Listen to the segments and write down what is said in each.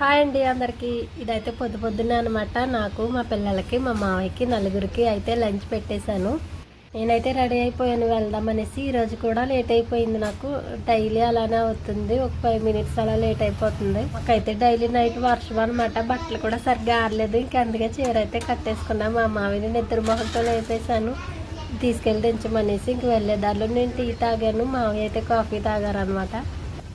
Hi అండి అందరికీ. ఇదైతే పొద్దు పొద్దున్నే అనమాట నాకు మా పిల్లలకి మా మావయ్యకి నలుగురికి అయితే లంచ్ పెట్టేశాను. నేనైతే రెడీ అయిపోయాను వెళ్దామనేసి. ఈరోజు కూడా లేట్ అయిపోయింది నాకు. డైలీ అలానే అవుతుంది. ఒక ఫైవ్ మినిట్స్ అలా లేట్ అయిపోతుంది. మాకైతే డైలీ నైట్ వర్షం అనమాట బట్టలు కూడా సరిగ్గా ఆడలేదు ఇంక అందుకే చీర అయితే కట్టేసుకున్నా. మా మావిని నిద్ర మొహంతో లేపేశాను. తీసుకెళ్ళి దించమనేసి ఇంక వెళ్ళేదారిలో నేను టీ తాగాను. మావయ్య అయితే కాఫీ తాగారనమాట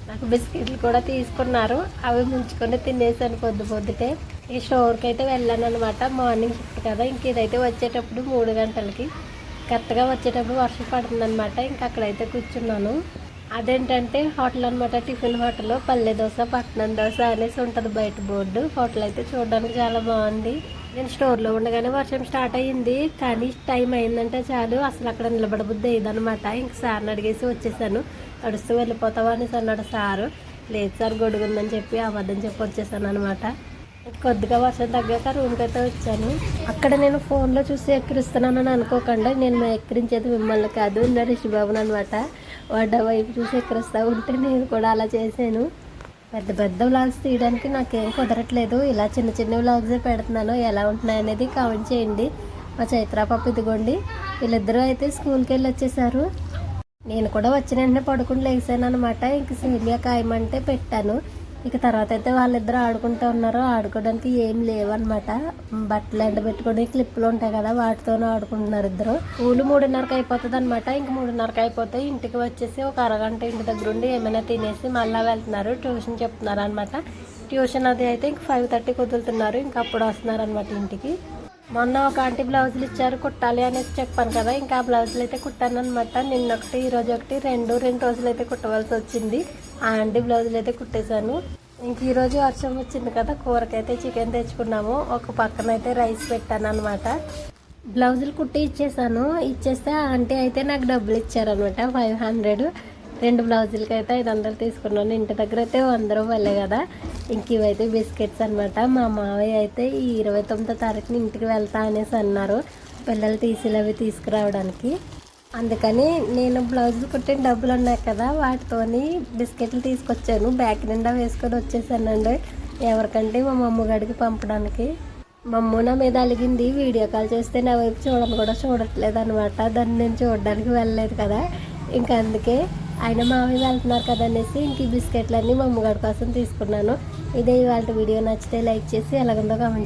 నాకు బిస్కెట్లు కూడా తీసుకున్నారు. అవి ముంచుకొని తినేసాను పొద్దు పొద్దుటే. ఈ స్టోర్కి అయితే వెళ్ళాను అనమాట మార్నింగ్ షిఫ్ట్ కదా. ఇంక ఇదైతే వచ్చేటప్పుడు మూడు గంటలకి. కరెక్ట్గా వచ్చేటప్పుడు వర్షం పడుతుంది అనమాట ఇంకా అక్కడైతే కూర్చున్నాను. అదేంటంటే హోటల్ అనమాట టిఫిన్ హోటల్ పల్లె దోశ పట్నం దోశ అనేసి ఉంటుంది బయట బోర్డు. హోటల్ అయితే చూడడానికి చాలా బాగుంది. నేను స్టోర్లో ఉండగానే వర్షం స్టార్ట్ అయ్యింది. కానీ టైం అయిందంటే చాలు. అసలు అక్కడ నిలబడబుద్ది అయ్యిందనమాట ఇంక సార్ని అడిగేసి వచ్చేసాను. నడుస్తూ వెళ్ళిపోతావా అనేసి అన్నాడు సారు. లేదు సార్ గొడుగుందని చెప్పి అవద్దని చెప్పి వచ్చేసాను అనమాట కొద్దిగా వర్షం తగ్గాక రూమ్కి అయితే వచ్చాను. అక్కడ నేను ఫోన్లో చూసి ఎక్కిరిస్తున్నానని అనుకోకుండా నేను మా ఎక్కిరించేది మిమ్మల్ని కాదు నా రిషిబాబుని అనమాట వాడ వైపు చూసి ఎక్కిరిస్తూ ఉంటే నేను కూడా అలా చేశాను. పెద్ద పెద్ద వ్లాగ్స్ తీయడానికి నాకేం కుదరట్లేదు. ఇలా చిన్న చిన్న వ్లాగ్సే పెడుతున్నాను. ఎలా ఉంటున్నాయి అనేది కామెంట్ చేయండి. మా చైత్ర పాప ఇదిగోండి. వీళ్ళిద్దరూ అయితే స్కూల్కి వెళ్ళి వచ్చేసారు నేను కూడా వచ్చిన వెంటనే పడుకుని లేసాను అనమాట ఇంక సేమియా కాయమంటే పెట్టాను. ఇక తర్వాత అయితే వాళ్ళిద్దరు ఆడుకుంటూ ఉన్నారు. ఆడుకోవడానికి ఏం లేవన్నమాట. బట్టలు ఎండబెట్టుకొని క్లిప్పులు ఉంటాయి కదా వాటితోనే ఆడుకుంటున్నారు ఇద్దరు. పూలు మూడున్నరకు అయిపోతుంది అనమాట ఇంక మూడున్నరకు అయిపోతే ఇంటికి వచ్చేసి ఒక అరగంట ఇంటి దగ్గర ఉండి ఏమైనా తినేసి మళ్ళీ వెళ్తున్నారు. ట్యూషన్ చెప్తున్నారు అనమాట ట్యూషన్ అది అయితే ఇంక ఫైవ్ థర్టీకి వదులుతున్నారు. ఇంక అప్పుడు వస్తున్నారు అనమాట ఇంటికి. మొన్న ఒక ఆంటీ బ్లౌజులు ఇచ్చారు కుట్టాలి అనేసి చెప్పాను కదా. ఇంకా ఆ బ్లౌజులు అయితే కుట్టాను అనమాట నిన్న ఒకటి ఈరోజు ఒకటి రెండు రెండు రోజులు అయితే కుట్టవలసి వచ్చింది. ఆ ఆంటీ బ్లౌజులు అయితే కుట్టేశాను. ఇంక ఈరోజు వర్షం వచ్చింది కదా కూరకైతే చికెన్ తెచ్చుకున్నాము. ఒక పక్కన అయితే రైస్ పెట్టాను అనమాట బ్లౌజులు కుట్టి ఇచ్చేసాను ఇచ్చేస్తే ఆంటీ అయితే నాకు డబ్బులు ఇచ్చారనమాట ఫైవ్ హండ్రెడ్. రెండు బ్లౌజులకి అయితే ఐదు వందలు తీసుకున్నాను. ఇంటి దగ్గర అయితే వంద రూపాయలే కదా. ఇంక ఇవైతే బిస్కెట్స్ అనమాట మా మావయ్య అయితే ఈ ఇరవై తొమ్మిదో తారీఖున ఇంటికి వెళ్తా అనేసి అన్నారు. పిల్లలు టీసీలు అవి తీసుకురావడానికి. అందుకని నేను బ్లౌజులు కుట్టిన డబ్బులు ఉన్నాయి కదా వాటితోని బిస్కెట్లు తీసుకొచ్చాను. బ్యాగ్ నిండా వేసుకొని వచ్చేసానండి. ఎవరికంటే మా మమ్మగాడికి పంపడానికి? మా అమ్మ నా మీద అలిగింది. వీడియో కాల్ చేస్తే నా వైపు చూడని కూడా చూడట్లేదు అనమాట దాన్ని నేను చూడడానికి వెళ్ళలేదు కదా. ఇంకా అందుకే ఆయన మామయ్య వెళ్తున్నారు కదా అనేసి ఇంక ఈ బిస్కెట్లన్నీ మా అమ్మగారి కోసం తీసుకున్నాను. ఇదే ఇవాళ వీడియో నచ్చితే లైక్ చేసి ఎలాగుందో కామెంట్